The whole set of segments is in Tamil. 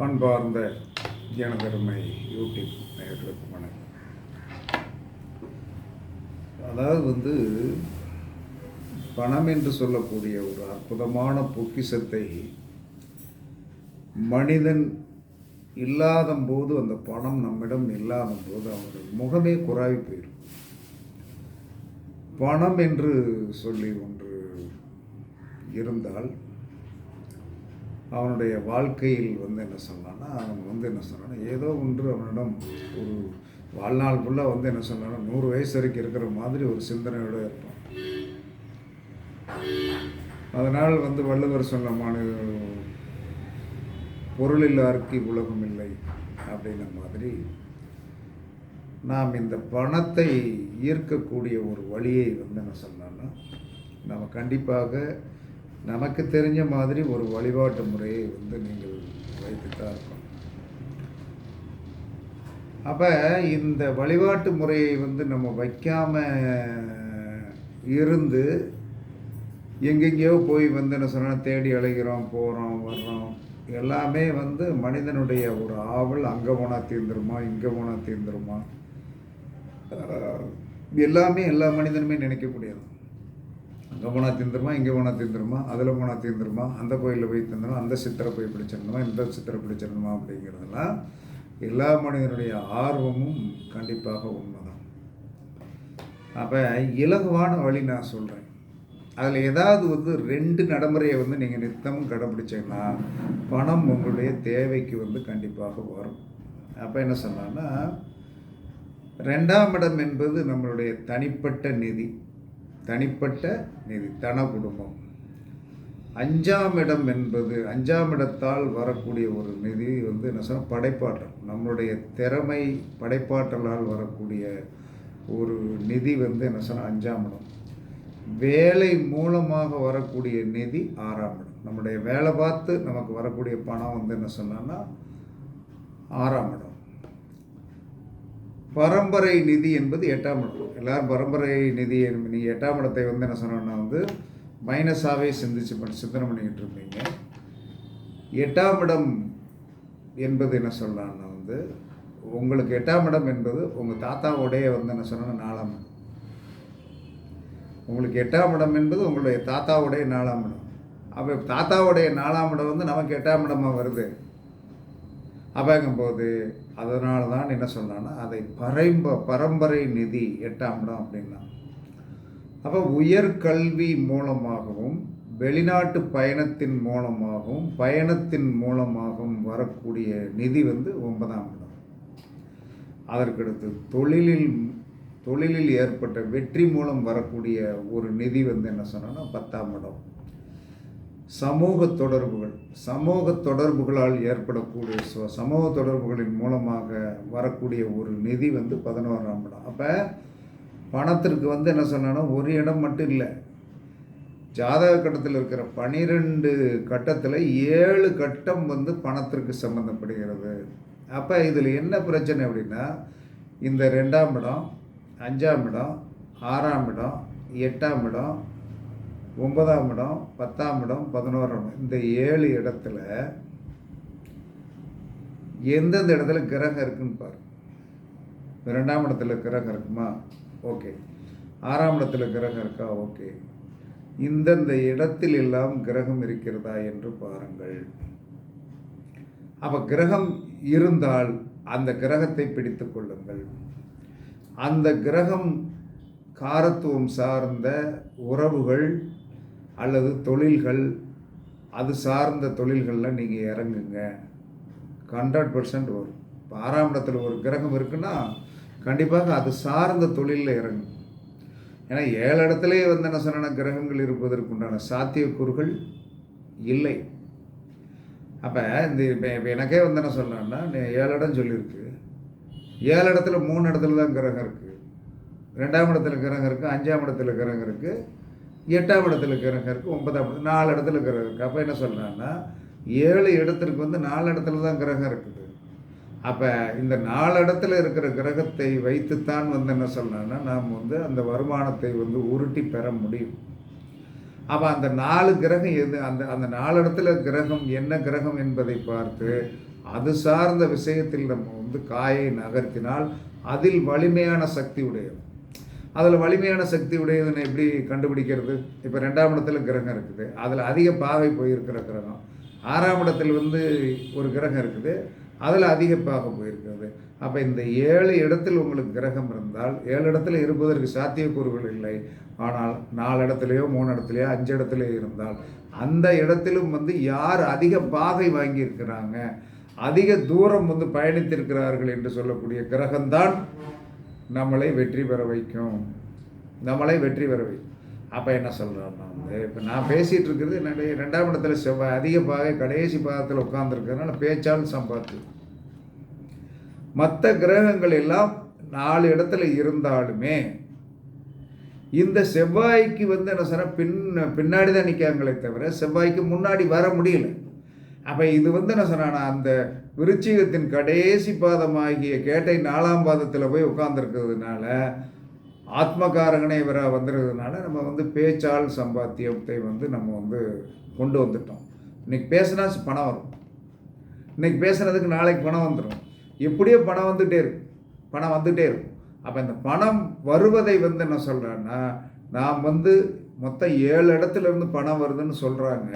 பண்பார்ந்த ஜனதர்மை யூடியூப் நேர்களுக்கு வணக்கம். அதாவது வந்து பணம் என்று சொல்லக்கூடிய ஒரு அற்புதமான பொக்கிஷத்தை மனிதன் இல்லாத போது அந்த பணம் நம்மிடம் இல்லாத போது அவனுடைய முகமே குறாவி போயிடும் பணம் என்று சொல்லி ஒன்று இருந்தால் அவனுடைய வாழ்க்கையில் வந்து என்ன சொல்லான்னா அவன் வந்து என்ன சொன்னான்னா ஏதோ ஒன்று அவனிடம் ஒரு வாழ்நாள் ஃபுல்லாக வந்து என்ன சொன்னான்னா நூறு வயசு வரைக்கும் இருக்கிற மாதிரி ஒரு சிந்தனையோடு இருப்பான். அதனால் வந்து வள்ளுவர் சொன்ன மாநில பொருளில்லாருக்கு உலகம் இல்லை அப்படின்ன மாதிரி நாம் இந்த பணத்தை ஈர்க்கக்கூடிய ஒரு வழியை வந்து என்ன சொன்னோன்னா நம்ம கண்டிப்பாக நமக்கு தெரிஞ்ச மாதிரி ஒரு வழிபாட்டு முறையை வந்து நீங்கள் வைத்து தான் இருக்கணும். அப்போ இந்த வழிபாட்டு முறையை வந்து நம்ம வைக்காமல் இருந்து எங்கெங்கேயோ போய் வந்து என்ன சொன்னால் தேடி அழைகிறோம் போகிறோம் வர்றோம் எல்லாமே வந்து மனிதனுடைய ஒரு ஆவல். அங்கே போனால் தீர்ந்துருமா இங்கே போனால் தீர்ந்துருமா எல்லாமே எல்லா மனிதனுமே நினைக்கக்கூடியது. அங்கே போனால் தீர்ந்துருமா இங்கே போனால் தீர்ந்துருமா அதில் போனால் தீர்ந்துருமா அந்த கோயிலில் போய் தீர்ந்துருமா அந்த சித்திரை போய் பிடிச்சிருந்தோமா இந்த சித்திரை பிடிச்சிருந்தோமா அப்படிங்கிறதெல்லாம் எல்லா மனிதனுடைய ஆர்வமும் கண்டிப்பாக உண்மைதான். அப்போ இலகுவான வழி நான் சொல்கிறேன் அதில் ஏதாவது வந்து ரெண்டு நடைமுறையை வந்து நீங்கள் நித்தமும் கடைப்பிடிச்சீங்கன்னா பணம் உங்களுடைய தேவைக்கு வந்து கண்டிப்பாக வரும். அப்போ என்ன சொன்னான்னா ரெண்டாம் இடம் என்பது நம்மளுடைய தனிப்பட்ட நிதி. தனிப்பட்ட நிதி தன குடும்பம். அஞ்சாம் இடம் என்பது அஞ்சாம் இடத்தால் வரக்கூடிய ஒரு நிதி வந்து என்ன சொன்னால் படைப்பாற்றல். நம்மளுடைய திறமை படைப்பாற்றலால் வரக்கூடிய ஒரு நிதி வந்து என்ன சொன்னால் அஞ்சாம் இடம். வேலை மூலமாக வரக்கூடிய நிதி ஆறாம் இடம். நம்முடைய வேலை பார்த்து நமக்கு வரக்கூடிய பணம் வந்து என்ன சொன்னான்னா ஆறாம் இடம். பரம்பரை நிதி என்பது எட்டாம் இடம் எல்லாரும் பரம்பரை நிதி நீ எட்டாம் இடத்தை வந்து என்ன சொன்னோன்னா வந்து மைனஸாகவே சிந்திச்சு பண்ணி சிந்தனை பண்ணிக்கிட்டு இருப்பீங்க. எட்டாம் இடம் என்பது என்ன சொல்லலாம்னா வந்து உங்களுக்கு எட்டாம் இடம் என்பது உங்கள் தாத்தாவோடைய வந்து என்ன சொன்னால் நாலாம் இடம். உங்களுக்கு எட்டாம் இடம் என்பது உங்களுடைய தாத்தாவுடைய நாலாம் இடம். அப்போ தாத்தாவுடைய நாலாம் இடம் வந்து நமக்கு எட்டாம் இடமாக வருது. அப்படிங்கும்போது அதனால தான் என்ன சொன்னான்னா அதை பரம்ப பரம்பரை நிதி எட்டாம் இடம் அப்படின்னா. அப்போ உயர்கல்வி மூலமாகவும் வெளிநாட்டு பயணத்தின் மூலமாகவும் பயணத்தின் மூலமாகவும் வரக்கூடிய நிதி வந்து ஒன்பதாம் இடம். அதற்கடுத்து தொழிலில் தொழிலில் ஏற்பட்ட வெற்றி மூலம் வரக்கூடிய ஒரு நிதி வந்து என்ன சொன்னோன்னா பத்தாம் இடம். சமூக தொடர்புகள் சமூக தொடர்புகளால் ஏற்படக்கூடிய ச- சமூக தொடர்புகளின் மூலமாக வரக்கூடிய ஒரு நிதி வந்து பதினோராம் இடம். அப்போ பணத்திற்கு வந்து என்ன சொன்னா ஒரு இடம் மட்டும் இல்லை. ஜாதக கட்டத்தில் இருக்கிற பனிரெண்டு கட்டத்தில் ஏழு கட்டம் வந்து பணத்திற்கு சம்மந்தப்படுகிறது அப்போ இதில் என்ன பிரச்சனை அப்படின்னா இந்த ரெண்டாம் இடம் அஞ்சாம் இடம் ஆறாம் இடம் எட்டாம் இடம் ஒன்பதாம் இடம் பத்தாம் இடம் பதினோராம் இடம். இந்த ஏழு இடத்துல எந்தெந்த இடத்துல கிரகம் இருக்குன்னு பாரு. ரெண்டாம் இடத்துல கிரகம் இருக்குமா? ஓகே. ஆறாம் இடத்துல கிரகம் இருக்கா? ஓகே. இந்தந்த இடத்தில் எல்லாம் கிரகம் இருக்கிறதா என்று பாருங்கள். அப்போ கிரகம் இருந்தால் அந்த கிரகத்தை பிடித்து கொள்ளுங்கள். அந்த கிரகம் காரத்துவம் சார்ந்த உறவுகள் அல்லது தொழில்கள் அது சார்ந்த தொழில்களில் நீங்கள் இறங்குங்க. ஹண்ட்ரட் பர்சன்ட் வரும். இப்போ ஆறாம் இடத்துல ஒரு கிரகம் இருக்குன்னா கண்டிப்பாக அது சார்ந்த தொழிலில் இறங்கும். ஏன்னா ஏழு இடத்துலேயே வந்து என்ன சொன்ன கிரகங்கள் இருப்பதற்குண்டான சாத்தியக்கூறுகள் இல்லை. அப்போ இந்த இப்போ இப்போ எனக்கே வந்து என்ன சொன்னேன்னா ஏழு இடம் சொல்லியிருக்கு. ஏழு இடத்துல மூணு இடத்துல தான் கிரகம் இருக்குது ரெண்டாம் இடத்துல கிரகம் இருக்குது அஞ்சாம் இடத்துல கிரகம் இருக்குது எட்டாம் இடத்துல கிரகம் இருக்குது ஒன்பதாம் இடத்துல நாலு இடத்துல கிரகம் இருக்குது அப்போ என்ன சொல்கிறாங்கன்னா ஏழு இடத்திற்கு வந்து நாலு இடத்துல தான் கிரகம் இருக்குது. அப்போ இந்த நாலு இடத்துல இருக்கிற கிரகத்தை வைத்துத்தான் வந்து என்ன சொல்கிறேன்னா நாம் வந்து அந்த வருமானத்தை வந்து உருட்டி பெற முடியும். அப்போ அந்த நாலு கிரகம் எது அந்த அந்த நாலு இடத்துல கிரகம் என்ன கிரகம் என்பதை பார்த்து அது சார்ந்த விஷயத்தில் நம்ம வந்து காயை நகர்த்தினால் அதில் வலிமையான சக்தி உடையது. அதில் வலிமையான சக்தி உடையதுன்னு எப்படி கண்டுபிடிக்கிறது? இப்போ ரெண்டாம் இடத்துல கிரகம் இருக்குது. அதில் அதிக பாகை போயிருக்கிற கிரகம். ஆறாம் இடத்தில் வந்து ஒரு கிரகம் இருக்குது. அதில் அதிக பாகை போயிருக்கிறது. அப்போ இந்த ஏழு இடத்தில் உங்களுக்கு கிரகம் இருந்தால் ஏழு இடத்துல இருப்பதற்கு சாத்தியக்கூறுகள் இல்லை. ஆனால் நாலு இடத்துலையோ மூணு இடத்துலையோ அஞ்சு இடத்துலையோ இருந்தால் அந்த இடத்திலும் வந்து யார் அதிக பாகை வாங்கியிருக்கிறாங்க? அதிக தூரம் வந்து பயணித்திருக்கிறார்கள் என்று சொல்லக்கூடிய கிரகம்தான் நம்மளை வெற்றி பெற வைக்கும். நம்மளை வெற்றி பெற வைக்கும் அப்போ என்ன சொல்கிறோம்னா வந்து இப்போ நான் பேசிகிட்டு இருக்கிறது என்னுடைய ரெண்டாம் இடத்துல செவ்வாய் அதிக பாகை கடைசி பாகத்தில் உட்காந்துருக்கிறதுனால பேச்சால் சம்பாத்து. மற்ற கிரகங்கள் எல்லாம் நாலு இடத்துல இருந்தாலுமே இந்த செவ்வாய்க்கு வந்து என்ன சொன்னால் பின் பின்னாடி தான் நிற்காங்களே தவிர செவ்வாய்க்கு முன்னாடி வர முடியல. அப்போ இது வந்து என்ன சொன்னா அந்த விருச்சிகத்தின் கடைசி பாதமாகிய கேட்டை நாலாம் பாதத்தில் போய் உட்கார்ந்துருக்கிறதுனால ஆத்மகாரகனே இவராக வந்துடுறதுனால நம்ம வந்து பேச்சால் சம்பாத்தியத்தை வந்து நம்ம வந்து கொண்டு வந்துட்டோம். இன்னைக்கு பேசினா பணம் வரும். இன்னைக்கு பேசுனதுக்கு நாளைக்கு பணம் வந்துடும் எப்படியோ பணம் வந்துகிட்டே இருக்கும். பணம் வந்துகிட்டே இருக்கும். அப்போ இந்த பணம் வருவதை வந்து என்ன சொல்கிறேன்னா நாம் வந்து மொத்தம் ஏழு இடத்துல இருந்து பணம் வருதுன்னு சொல்கிறாங்க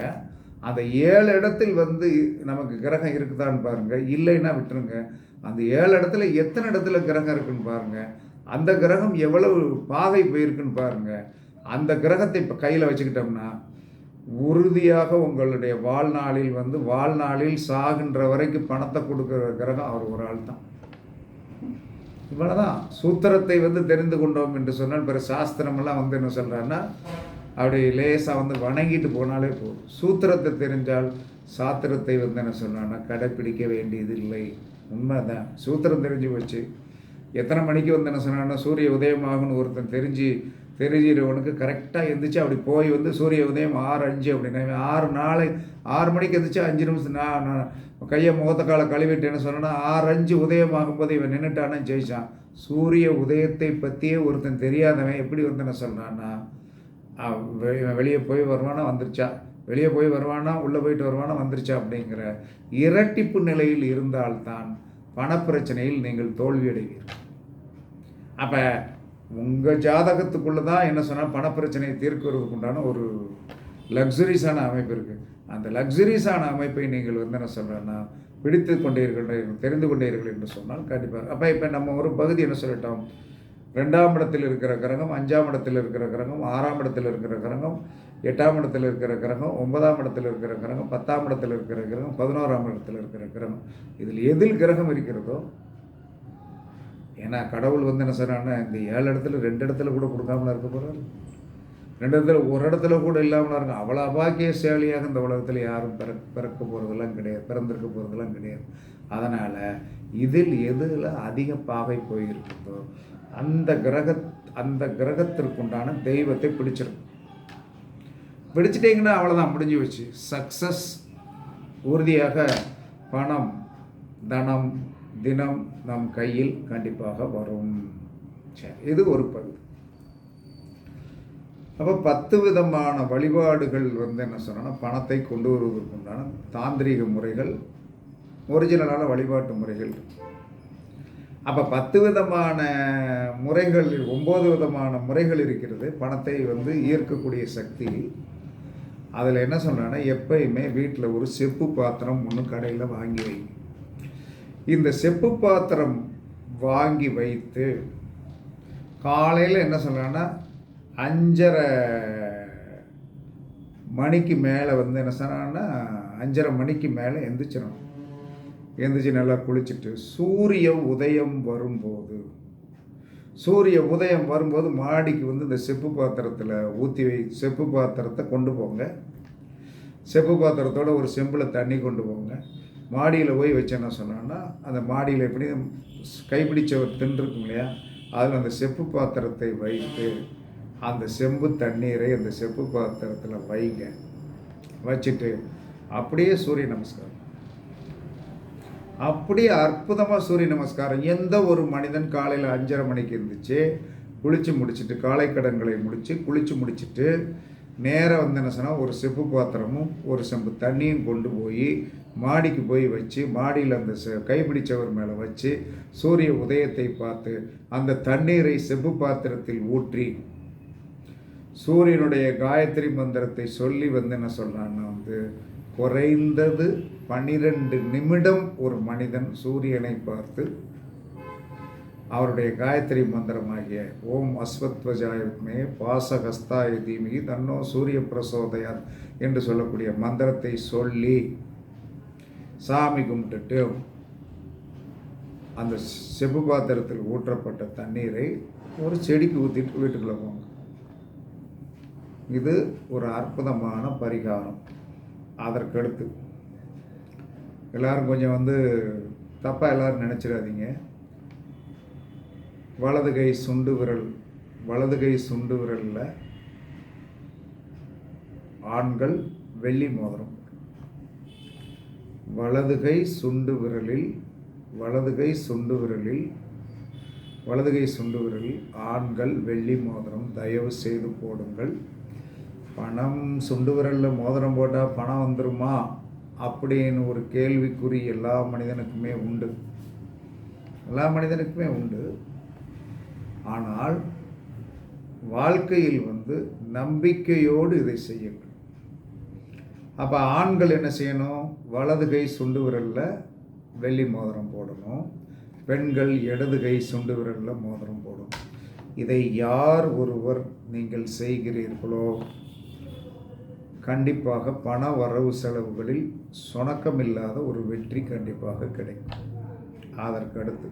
அந்த ஏழு இடத்தில் வந்து நமக்கு கிரகம் இருக்குதான்னு பாருங்கள் இல்லைன்னா விட்டுருங்க. அந்த ஏழு இடத்துல எத்தனை இடத்துல கிரகம் இருக்குன்னு பாருங்கள் அந்த கிரகம் எவ்வளவு பாகை போயிருக்குன்னு பாருங்கள் அந்த கிரகத்தை இப்போ கையில் வச்சுக்கிட்டோம்னா உறுதியாக உங்களுடைய வாழ்நாளில் வந்து வாழ்நாளில் சாகின்ற வரைக்கும் பணத்தை கொடுக்குற கிரகம் அவர் ஒரு ஆள் தான். இவ்வளோதான் சூத்திரத்தை வந்து தெரிந்து கொண்டோம் என்று சொன்னால் பிற சாஸ்திரமெல்லாம் வந்து என்ன சொல்கிறான்னா அப்படி லேசாக வந்து வணங்கிட்டு போனாலே போதும். சூத்திரத்தை தெரிஞ்சால் சாத்திரத்தை வந்து என்ன சொன்னான்னா கடைப்பிடிக்க வேண்டியது இல்லை உண்மைதான். சூத்திரம் தெரிஞ்சு போச்சு. எத்தனை மணிக்கு வந்து என்ன சொன்னான்னா சூரிய உதயமாகும்னு ஒருத்தன் தெரிஞ்சு தெரிஞ்சிருவனுக்கு கரெக்டாக எந்திரிச்சு அப்படி போய் வந்து சூரிய உதயம் ஆறு அஞ்சு அப்படின்னா ஆறு நாளை ஆறு மணிக்கு எந்திரிச்சு அஞ்சு நிமிஷம் நான் கையை முகத்த காலை கழுவிட்டேன்னு சொன்னேன்னா ஆறு அஞ்சு உதயம் ஆகும்போது இவன் நின்றுட்டானே ஜெயிச்சான். சூரிய உதயத்தை பற்றியே ஒருத்தன் தெரியாதவன் எப்படி வந்து என்ன சொன்னான்னா வெளியே போய் வருவானா வந்துருச்சா? வெளியே போய் வருவானா உள்ளே போயிட்டு வருவானா வந்துருச்சா அப்படிங்கிற இரட்டிப்பு நிலையில் இருந்தால்தான் பணப்பிரச்சனையில் நீங்கள் தோல்வியடைவீர்கள் அப்போ உங்கள் ஜாதகத்துக்குள்ளே தான் என்ன சொன்னால் பணப்பிரச்சனையை தீர்க்கிறதுக்கு உண்டான ஒரு லக்ஸுரிஸான அமைப்பு இருக்குது அந்த லக்ஸுரிஸான அமைப்பை நீங்கள் வந்து என்ன சொல்கிறேன்னா பிடித்து கொண்டீர்கள் தெரிந்து கொண்டீர்கள் என்று சொன்னால் கண்டிப்பாக அப்போ இப்போ நம்ம ஒரு பகுதி என்ன சொல்லிட்டோம்? ரெண்டாம் இடத்தில் இருக்கிற கிரகம் அஞ்சாம் இடத்தில் இருக்கிற கிரகம் ஆறாம் இடத்தில் இருக்கிற கிரகம் எட்டாம் இடத்தில் இருக்கிற கிரகம் ஒன்பதாம் இடத்தில் இருக்கிற கிரகம் பத்தாம் இடத்தில் இருக்கிற கிரகம் பதினோராம் இடத்தில் இருக்கிற கிரகம். இதில் எதில் கிரகம் இருக்கிறதோ ஏன்னா கடவுள் வந்து என்ன சொன்னான்னா இந்த ஏழு இடத்துல ரெண்டு இடத்துல கூட கொடுக்காமல இருக்க போகிறாரு ரெண்டு இடத்துல ஒரு இடத்துல கூட இல்லாமல் இருக்கும் அவ்வளோ அபாக்கியசாலியாக இந்த உலகத்தில் யாரும் பிற பிறக்க போகிறதெல்லாம் கிடையாது பிறந்திருக்க போகிறதெல்லாம் கிடையாது. அதனால் இதில் எதில் அதிக பாகை போயிருக்குதோ அந்த கிரக அந்த கிரகத்திற்குண்டான தெய்வத்தை பிடிச்சிருக்கும் பிடிச்சிட்டிங்கன்னா அவ்வளோதான் முடிஞ்சு வச்சு சக்ஸஸ் உறுதியாக பணம் தனம் தினம் நம் கையில் கண்டிப்பாக வரும். சரி இது ஒரு பகுதி. அப்போ பத்து விதமான வழிபாடுகள் வந்து என்ன சொன்னோன்னா பணத்தை கொண்டு வருவதற்குண்டான தாந்திரிக முறைகள் ஒரிஜினலான வழிபாட்டு முறைகள். அப்போ பத்து விதமான முறைகள் ஒம்பது விதமான முறைகள் இருக்கிறது. பணத்தை வந்து ஈர்க்கக்கூடிய சக்தி. அதில் என்ன சொன்னான்னா எப்பயுமே வீட்டில் ஒரு செப்பு பாத்திரம் ஒன்று கடையில் வாங்கி வைங்க இந்த செப்பு பாத்திரம் வாங்கி வைத்து காலையில் என்ன சொல்கிறான்னா அஞ்சரை மணிக்கு மேலே வந்து என்ன சொன்னான்னா அஞ்சரை மணிக்கு மேலே எந்திரிச்சிடணும். எந்திரிச்சு நல்லா குளிச்சுட்டு சூரிய உதயம் வரும்போது சூரிய உதயம் வரும்போது மாடிக்கு வந்து இந்த செப்பு பாத்திரத்தில் ஊற்றி வை செப்பு பாத்திரத்தை கொண்டு போங்க. செப்பு பாத்திரத்தோட ஒரு செம்பில் தண்ணி கொண்டு போங்க. மாடியில் போய் வச்சு என்ன சொன்னான்னா அந்த மாடியில் எப்படி கைப்பிடிச்ச ஒரு இல்லையா அதில் அந்த செப்பு பாத்திரத்தை வைத்து அந்த செம்பு தண்ணீரை அந்த செப்பு பாத்திரத்தில் வைங்க. வச்சுட்டு அப்படியே சூரிய நமஸ்காரம். அப்படியே அற்புதமாக சூரிய நமஸ்காரம். எந்த ஒரு மனிதன் காலையில் அஞ்சரை மணிக்கு இருந்துச்சு குளித்து முடிச்சுட்டு காலை கடன்களை முடித்து குளித்து முடிச்சுட்டு நேராக வந்து என்ன சொன்னால் ஒரு செப்பு பாத்திரமும் ஒரு செம்பு தண்ணியும் கொண்டு போய் மாடிக்கு போய் வச்சு மாடியில் அந்த செ கைப்பிடிச்சவர் மேலே வச்சு சூரிய உதயத்தை பார்த்து அந்த தண்ணீரை செப்பு பாத்திரத்தில் ஊற்றி சூரியனுடைய காயத்ரி மந்திரத்தை சொல்லி வந்து என்ன சொல்கிறான்னா வந்து குறைந்தது பன்னிரெண்டு நிமிடம் ஒரு மனிதன் சூரியனை பார்த்து அவருடைய காயத்ரி மந்திரமாகிய ஓம் அஸ்வத்வஜாய வித்மே பாசகஸ்தாய தீமிகி தன்னோ சூரிய பிரசோதயாத் என்று சொல்லக்கூடிய மந்திரத்தை சொல்லி சாமி கும்பிட்டுட்டு அந்த செப்பு பாத்திரத்தில் ஊற்றப்பட்ட தண்ணீரை ஒரு செடிக்கு ஊற்றிட்டு வீட்டுக்குள்ளே போங்க. இது ஒரு அற்புதமான பரிகாரம். அதற்கடுத்து எல்லோரும் கொஞ்சம் வந்து தப்பாக எல்லோரும் நினச்சிடாதீங்க. வலது கை சுண்டு விரல் வலது கை சுண்டு விரலில் ஆண்கள் வெள்ளி மோதிரம். வலது கை சுண்டு விரலில் வலது கை சுண்டு விரலில் வலது கை சுண்டு விரலில் ஆண்கள் வெள்ளி மோதிரம். தயவு செய்து போடுங்கள். பணம் சுண்டு விரலில் மோதிரம் போட்டால் பணம் வந்துருமா? அப்படின்னு ஒரு கேள்விக்குறி எல்லா மனிதனுக்குமே உண்டு. எல்லா மனிதனுக்குமே உண்டு. ஆனால் வாழ்க்கையில் வந்து நம்பிக்கையோடு இதை செய்யுங்கள் அப்போ ஆண்கள் என்ன செய்யணும்? வலது கை சுண்டு விரலில் வெள்ளி மோதிரம் போடணும். பெண்கள் இடது கை சுண்டு விரலில் மோதிரம் போடணும். இதை யார் ஒருவர் நீங்கள் செய்கிறீர்களோ? கண்டிப்பாக பண வரவு செலவுகளில் சுணக்கமில்லாத ஒரு வெற்றி கண்டிப்பாக கிடைக்கும். அதற்கடுத்து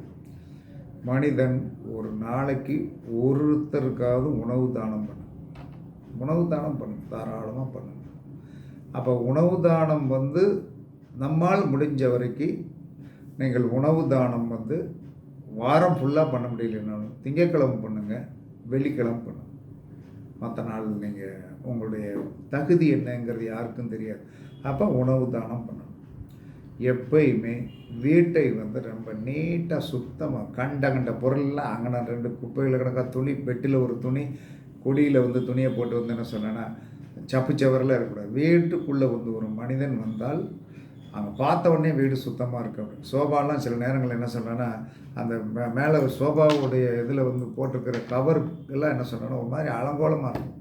மனிதன் ஒரு நாளைக்கு ஒருத்தருக்காவது உணவு தானம் பண்ணும். உணவு தானம் பண்ணும் தாராளமாக பண்ணும். அப்போ உணவு தானம் வந்து நம்மால் முடிஞ்ச வரைக்கும் நீங்கள் உணவு தானம் வந்து வாரம் ஃபுல்லாக பண்ண முடியலனாலும் திங்கட்கிழமை பண்ணுங்கள் வெள்ளிக்கிழமை பண்ணுங்கள் மற்ற நாள் நீங்கள் உங்களுடைய தகுதி என்னங்கிறது யாருக்கும் தெரியாது. அப்போ உணவு தானம் பண்ணணும். எப்பயுமே வீட்டை வந்து ரொம்ப நீட்டாக சுத்தமாக கண்ட கண்ட பொருள்லாம் அங்கே ரெண்டு குப்பையில் கிடக்கா துணி பெட்டியில் ஒரு துணி கொடியில் வந்து துணியை போட்டு வந்து என்ன சொன்னேன்னா சப்பு சவரில் இருக்கக்கூடாது. வீட்டுக்குள்ளே வந்து ஒரு மனிதன் வந்தால் அங்கே பார்த்த உடனே வீடு சுத்தமாக இருக்க முடியும் சோபாலாம் சில நேரங்களில் என்ன சொல்கிறேன்னா அந்த மே மேலே சோபாவுடைய இதில் வந்து போட்டிருக்கிற கவர் எல்லாம் என்ன சொல்கிறேன்னா ஒரு மாதிரி அலங்கோலமாக இருக்கும்.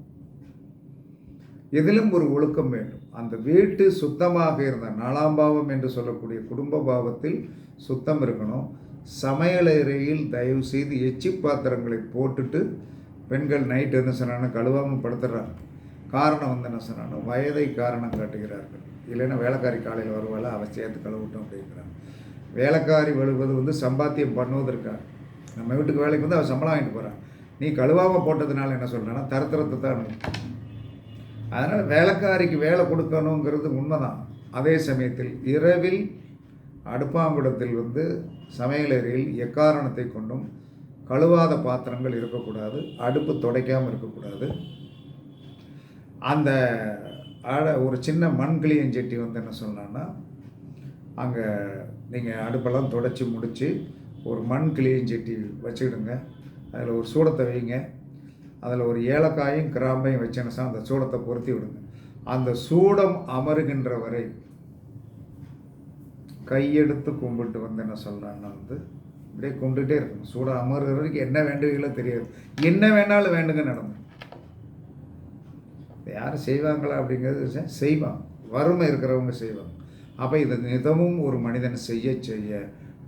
எதிலும் ஒரு ஒழுக்கம் வேண்டும். அந்த வீட்டு சுத்தமாக இருந்த நாலாம் பாவம் என்று சொல்லக்கூடிய குடும்ப பாவத்தில் சுத்தம் இருக்கணும். சமையலறையில் தயவு செய்து எச்சி பாத்திரங்களை போட்டுட்டு பெண்கள் நைட்டு என்ன சொன்னாங்கன்னா கழுவாமல் படுத்துடுறாங்க காரணம் வந்து என்ன சொன்னாங்கன்னா வயதை காரணம் காட்டுகிறார்கள். இல்லைன்னா வேலைக்காரி காலையில் வருவாள் அவள் சேர்த்து கழுவிட்டோம் அப்படிங்கிறாங்க. வேலைக்காரி வருவது வந்து சம்பாத்தியம் பண்ணுவதற்காக நம்ம வீட்டுக்கு வேலைக்கு வந்து அவள் சம்பளம் வாங்கிட்டு போகிறான் நீ கழுவாமல் போட்டதுனால என்ன சொல்கிறேன்னா தரத்திரத்தை தான் அதனால் வேலைக்காரிக்கு வேலை கொடுக்கணுங்கிறது உண்மைதான். அதே சமயத்தில் இரவில் அடுப்பாங்குடத்தில் வந்து சமையலறையில் எக்காரணத்தை கொண்டும் கழுவாத பாத்திரங்கள் இருக்கக்கூடாது அடுப்பு துடைக்காமல் இருக்கக்கூடாது. அந்த ஆட ஒரு சின்ன மண் கிளியஞ்சட்டி வந்து என்ன சொன்னான்னா அங்கே நீங்கள் அடுப்பெல்லாம் துடைச்சி முடித்து ஒரு மண் கிளியஞ்சட்டி வச்சுக்கிடுங்க. அதில் ஒரு சூடத்தை வைங்க. அதில் ஒரு ஏலக்காயும் கிராம்பையும் வச்சேன்னா அந்த சூடத்தை பொருத்தி விடுங்க. அந்த சூடம் அமருகின்ற வரை கையெடுத்து கும்பிட்டு வந்து என்ன சொல்கிறாங்கன்னா வந்து இப்படியே கும்பிட்டுட்டே இருக்கணும். சூடம் அமர்கிற வரைக்கும் என்ன வேண்டுவீங்களோ தெரியாது. என்ன வேணாலும் வேண்டுங்க நடந்து. யாரும் செய்வாங்களா அப்படிங்கிறது செய்வாங்க. வறுமை இருக்கிறவங்க செய்வாங்க. அப்போ இதை நிதமும் ஒரு மனிதன் செய்ய செய்ய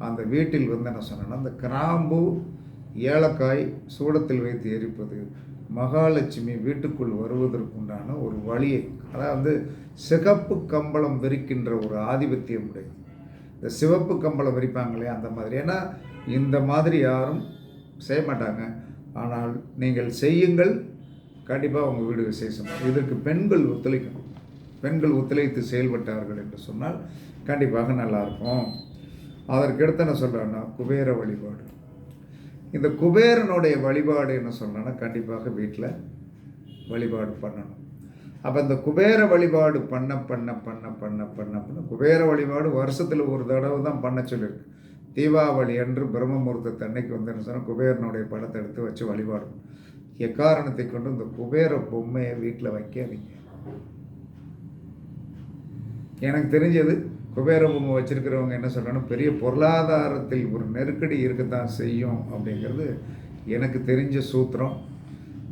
அந்த வீட்டில் வந்து என்ன சொன்னேன்னா அந்த கிராம்பு ஏலக்காய் சூடத்தில் வைத்து எரிப்பது மகாலட்சுமி வீட்டுக்குள் வருவதற்குண்டான ஒரு வழியை. அதாவது சிகப்பு கம்பளம் விரிக்கின்ற ஒரு ஆதிபத்தியம் உடையது. இந்த சிவப்பு கம்பளம் விரிப்பாங்களே அந்த மாதிரி. ஏன்னா இந்த மாதிரி யாரும் செய்ய மாட்டாங்க. ஆனால் நீங்கள் செய்யுங்கள். கண்டிப்பாக உங்கள் வீடு விசேஷம். இதற்கு பெண்கள் ஒத்துழைக்கணும். பெண்கள் ஒத்துழைத்து செயல்பட்டார்கள் என்று சொன்னால் கண்டிப்பாக நல்லாயிருக்கும் அதற்கடுத்து என்ன சொல்கிறேன்னா குபேர வழிபாடு. இந்த குபேரனுடைய வழிபாடு என்ன சொல்கிறேன்னா கண்டிப்பாக வீட்டில் வழிபாடு பண்ணணும். அப்போ இந்த குபேர வழிபாடு பண்ண பண்ண பண்ண பண்ண பண்ண பண்ண குபேர வழிபாடு வருஷத்தில் ஒரு தடவை தான் பண்ண சொல்லியிருக்கு தீபாவளி அன்று பிரம்ம அன்னைக்கு வந்து என்ன சொன்னால் குபேரனுடைய படத்தை எடுத்து வச்சு வழிபாடு. எக்காரணத்தை கொண்டு இந்த குபேர பொம்மையை வீட்டில் வைக்காதீங்க. எனக்கு தெரிஞ்சது குபேர பொம்மை வச்சுருக்கிறவங்க என்ன சொல்கிறாங்கன்னா பெரிய பொருளாதாரத்தில் ஒரு நெருக்கடி இருக்கத்தான் செய்யும் அப்படிங்கிறது எனக்கு தெரிஞ்ச சூத்திரம்.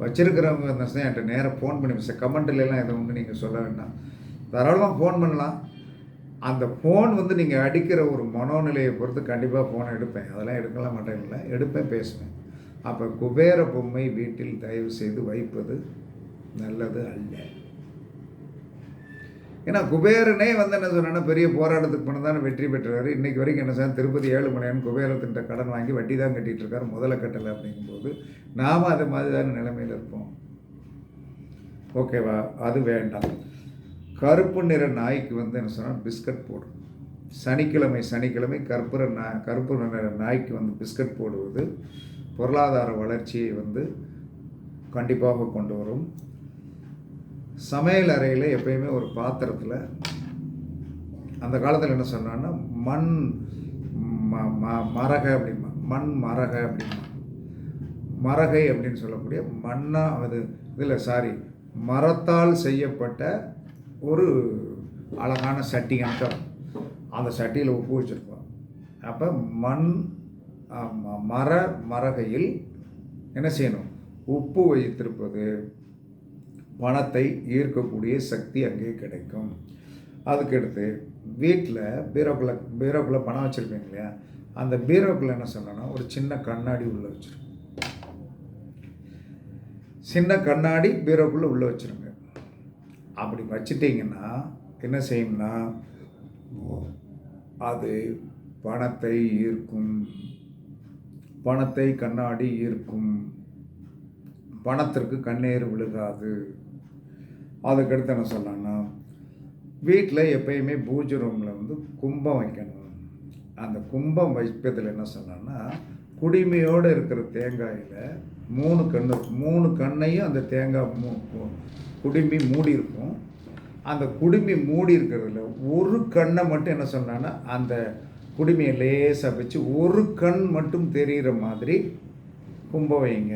வச்சுருக்கிறவங்க என்ன என்கிட்ட நேராக ஃபோன் பண்ணி சார் கமெண்ட்லாம் இதை ஒன்று நீங்கள் சொல்ல வேண்டாம். தாராளமாக ஃபோன் பண்ணலாம். அந்த ஃபோன் வந்து நீங்கள் அடிக்கிற ஒரு மனோநிலையை பொறுத்து கண்டிப்பாக ஃபோனை எடுப்பேன். அதெல்லாம் எடுக்கலாம் மாட்டேன் இல்லை எடுப்பேன் பேசுவேன். அப்போ குபேர பொம்மை வீட்டில் தயவு செய்து வைப்பது நல்லது அல்ல. ஏன்னா குபேரனே வந்து என்ன சொன்னா பெரிய போராட்டத்துக்கு பண்ண தானே வெற்றி பெற்றார். இன்றைக்கி வரைக்கும் என்ன சார் திருப்பதி ஏழுமலையான் குபேரத்திட்ட கடன் வாங்கி வட்டி தான் கட்டிகிட்டு இருக்காரு முதல்ல கட்டலை அப்படிங்கும்போது நாம் அது மாதிரி தானே நிலைமையில் இருப்போம். ஓகேவா? அது வேண்டாம். கருப்பு நிற நாய்க்கு வந்து என்ன சொன்னால் பிஸ்கட் போடும் சனிக்கிழமை சனிக்கிழமை கருப்பு நா கருப்பு நிற நாய்க்கு வந்து பிஸ்கட் போடுவது பொருளாதார வளர்ச்சியை வந்து கண்டிப்பாக கொண்டு வரும். சமையல் அறையில் எப்பயுமே ஒரு பாத்திரத்தில் அந்த காலத்தில் என்ன சொன்னான்னா மண் ம ம மரக அப்படிமா மண் மரக அப்படிமா மரகை அப்படின்னு சொல்லக்கூடிய மண்ணா அது இதில் சாரி மரத்தால் செய்யப்பட்ட ஒரு அழகான சட்டி கணக்கம் அந்த சட்டியில் உப்பு வச்சுருப்போம். அப்போ மண் மர மரகையில் என்ன செய்யணும்? உப்பு வைத்திருப்பது. பணத்தை ஈர்க்கக்கூடிய சக்தி அங்கே கிடைக்கும். அதுக்கடுத்து வீட்டில் பீரோக்குள்ளே பீரோக்குள்ளே பணம் வச்சுருப்பீங்க இல்லையா? அந்த பீரோக்குள்ளே என்ன சொல்லணும் ஒரு சின்ன கண்ணாடி உள்ளே வச்சுருங்க. சின்ன கண்ணாடி பீரோக்குள்ளே உள்ளே வச்சுருங்க. அப்படி வச்சிட்டிங்கன்னா என்ன செய்யும்னா அது பணத்தை ஈர்க்கும். பணத்தை கண்ணாடி ஈர்க்கும். பணத்திற்கு கண்ணீர் விழுகாது. அதுக்கடுத்து என்ன சொல்லலாம்னா வீட்டில் எப்பயுமே பூஜை ரூமில் வந்து கும்பம் வைக்கணும். அந்த கும்பம் வைப்பதில் என்ன சொன்னான்னா குடிமையோடு இருக்கிற தேங்காயில் மூணு கண்ணு மூணு கண்ணையும் அந்த தேங்காய் மூ குடுமி மூடி இருக்கும். அந்த குடுமி மூடி இருக்கிறதுல ஒரு கண்ணை மட்டும் என்ன சொன்னான்னா அந்த குடுமையை லேசாக வச்சு ஒரு கண் மட்டும் தெரிகிற மாதிரி கும்பம் வைங்க.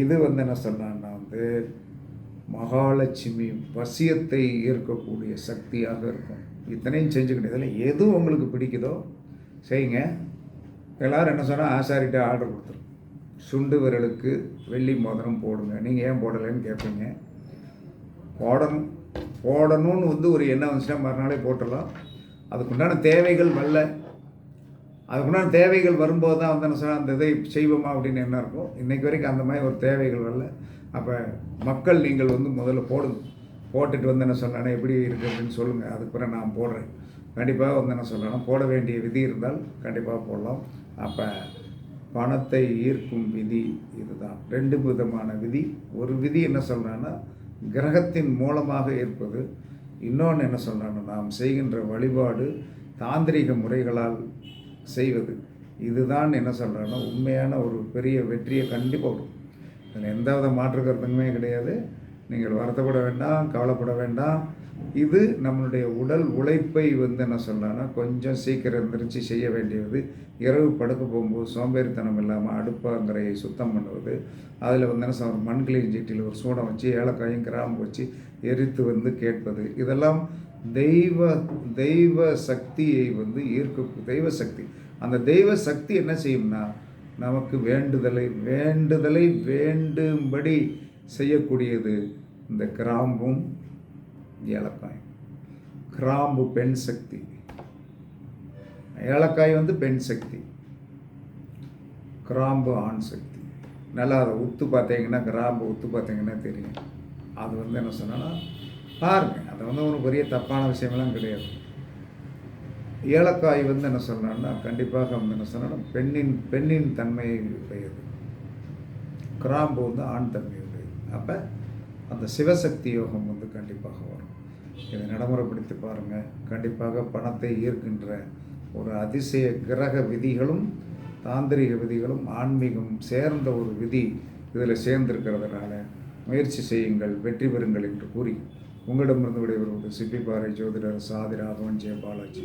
இது வந்து என்ன சொன்னான்னா வந்து மகாலட்சுமி வசியத்தை ஈர்க்கக்கூடிய சக்தியாக இருக்கும். இத்தனையும் செஞ்சுக்கிட்டு இதில் எது உங்களுக்கு பிடிக்குதோ செய்யுங்க. எல்லோரும் என்ன சொன்னால் ஆசாரிட்ட ஆர்டர் கொடுத்துரும் சுண்டு விரலுக்கு வெள்ளி மோதிரம் போடுங்க. நீங்கள் ஏன் போடலைன்னு கேட்பீங்க. போடணும். போடணும்னு வந்து ஒரு எண்ணம் வந்துச்சுன்னா மறுநாளே போட்டுடலாம். அதுக்குண்டான தேவைகள் வரல. அதுக்குண்டான தேவைகள் வரும்போது தான் வந்து என்ன சொன்னால் அந்த இதை செய்வோமா? அப்படின்னு என்ன இருக்கும். இன்றைக்கு வரைக்கும் அந்த மாதிரி ஒரு தேவைகள் வரல. அப்போ மக்கள் நீங்கள் வந்து முதல்ல போடுங்க. போட்டுட்டு வந்து என்ன சொன்னானே எப்படி இருக்குது அப்படின்னு சொல்லுங்கள் அதுக்கு நான் போடுறேன். கண்டிப்பாக வந்து என்ன சொல்லணும் போட வேண்டிய விதி இருந்தால் கண்டிப்பாக போடலாம். அப்போ பணத்தை ஈர்க்கும் விதி இதுதான். ரெண்டு விதமான விதி. ஒரு விதி என்ன சொல்கிறான்னா கிரகத்தின் மூலமாக இருப்பது இன்னொன்று என்ன சொல்கிறாங்க நாம் செய்கின்ற வழிபாடு தாந்திரிக முறைகளால் செய்வது. இதுதான் என்ன சொல்கிறேன்னா உண்மையான ஒரு பெரிய வெற்றியை கண்டிப்பாக வரும் இதில் எந்த வித மாற்று கருத்துமே கிடையாது. நீங்கள் வருத்தப்பட வேண்டாம் கவலைப்பட வேண்டாம். இது நம்மளுடைய உடல் உழைப்பை வந்து என்ன சொல்லலாம்னா கொஞ்சம் சீக்கிரம் எந்திரிச்சு செய்ய வேண்டியது. இரவு படுக்க போகும்போது சோம்பேறித்தனம் இல்லாமல் அடுப்பாங்கரையை சுத்தம் பண்ணுவது. அதில் வந்து என்ன சொல்ற மண் கிளீன் சீட்டில் ஒரு சூடம் வச்சு ஏலக்காயும் கிராம்பு வச்சு எரித்து வந்து கேட்பது. இதெல்லாம் தெய்வ தெய்வ சக்தியை வந்து ஈர்க்க தெய்வ சக்தி. அந்த தெய்வ சக்தி என்ன செய்யும்னா நமக்கு வேண்டுதலை வேண்டுதலை வேண்டும்படி செய்யக்கூடியது இந்த கிராம்பும் ஏலக்காய் கிராம்பு பெண் சக்தி. ஏலக்காய் வந்து பெண் சக்தி. கிராம்பு ஆண் சக்தி. நல்லா அதை உத்து பார்த்தீங்கன்னா கிராம்பு உத்து பார்த்தீங்கன்னா தெரியும். அது வந்து என்ன சொன்னால் பாருங்கள் அது வந்து ஒரு பெரிய தப்பான விஷயமெல்லாம் கிடையாது. ஏலக்காய் வந்து என்ன சொன்னான்னா கண்டிப்பாக வந்து என்ன சொன்னாலும் பெண்ணின் பெண்ணின் தன்மையை உடையது. கிராம்பு வந்து ஆண் தன்மை உடையது. அப்போ அந்த சிவசக்தி யோகம் வந்து கண்டிப்பாக வரும். இதை நடைமுறைப்படுத்தி பாருங்கள் கண்டிப்பாக பணத்தை ஈர்க்கின்ற ஒரு அதிசய கிரக விதிகளும் தாந்திரிக விதிகளும் ஆன்மீகம் சேர்ந்த ஒரு விதி இதில் சேர்ந்திருக்கிறதுனால முயற்சி செய்யுங்கள் வெற்றி பெறுங்கள் என்று கூறி உங்களிடமிருந்து விடைபெறுவது சிப்பிப்பாறை ஜோதிடர் சாதி ராகவன் ஜெய பாலாஜி